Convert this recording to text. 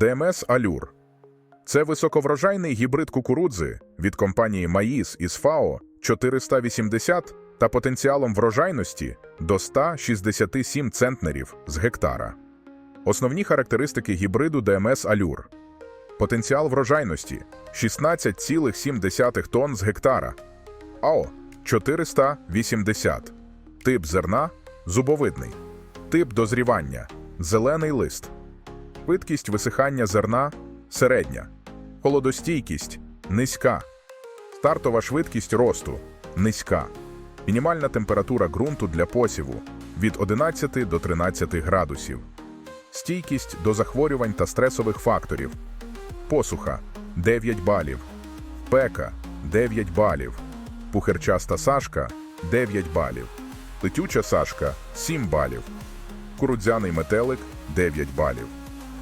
ДМС Алюр. Це високоврожайний гібрид кукурудзи від компанії Маїс із ФАО 480 та потенціалом врожайності до 167 центнерів з гектара. Основні характеристики гібриду ДМС Алюр. Потенціал врожайності 16,7 тонн з гектара. АО 480. Тип зерна зубовидний. Тип дозрівання зелений лист. Швидкість висихання зерна середня. Холодостійкість низька. Стартова швидкість росту низька. Мінімальна температура ґрунту для посіву від 11 до 13 градусів. Стійкість до захворювань та стресових факторів. Посуха 9 балів. Пека 9 балів. Пухирчаста сашка 9 балів. Летюча сашка 7 балів. Курудзяний метелик 9 балів.